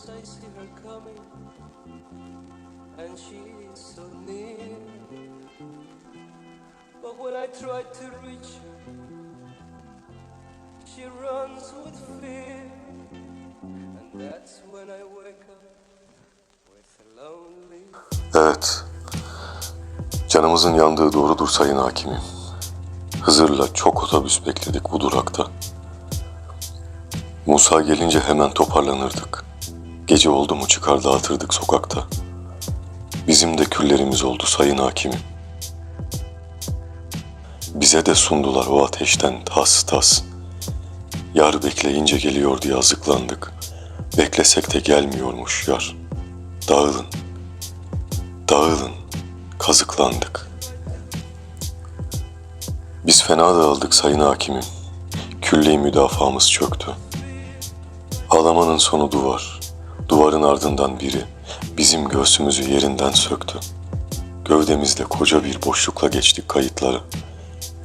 Sometimes I see her coming, and she is so near. But when I try to reach her, she runs with fear. And that's when I wake up with a lonely Evet. Canımızın yandığı doğrudur sayın hakimim. Hızır'la çok otobüs bekledik bu durakta. Musa gelince hemen toparlanırdık. Gece oldu mu çıkar dağıtırdık sokakta. Bizim de küllerimiz oldu sayın hakimim. Bize de sundular o ateşten tas tas. Yar bekleyince geliyor diye azıklandık. Beklesek de gelmiyormuş yar. Dağılın. Dağılın, kazıklandık. Biz fena dağıldık sayın hakimim. Külli müdafaamız çöktü. Ağlamanın sonu duvar. Duvarın ardından biri bizim göğsümüzü yerinden söktü. Gövdemizde koca bir boşlukla geçtik kayıtları.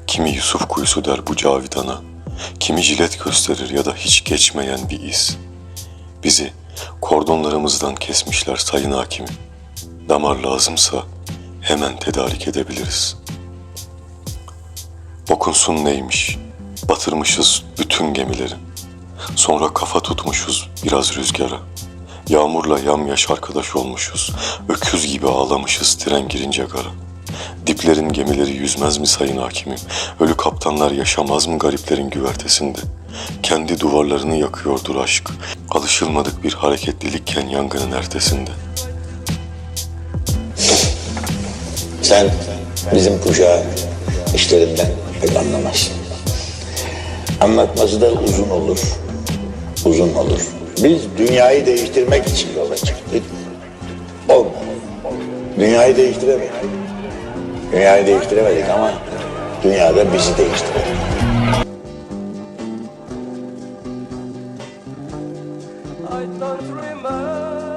Kimi Yusuf kuyusu der bu Cavidan'a. Kimi jilet gösterir ya da hiç geçmeyen bir iz. Bizi kordonlarımızdan kesmişler sayın hakimim. Damar lazımsa hemen tedarik edebiliriz. Okunsun neymiş? Batırmışız bütün gemileri. Sonra kafa tutmuşuz biraz rüzgara. Yağmurla yamyaş arkadaş olmuşuz. Öküz gibi ağlamışız tren girince gara. Diplerin gemileri yüzmez mi sayın hakimim? Ölü kaptanlar yaşamaz mı gariplerin güvertesinde? Kendi duvarlarını yakıyordur aşk. Alışılmadık bir hareketlilikken yangının ertesinde. Sen bizim kuşağın işlerinden pek anlamazsın. Anlatması da uzun olur. Uzun olur. Biz dünyayı değiştirmek için yola çıktık. Olmadı. Dünyayı değiştiremedik. Dünyayı değiştiremedik ama dünyada bizi değiştirdi. I don't remember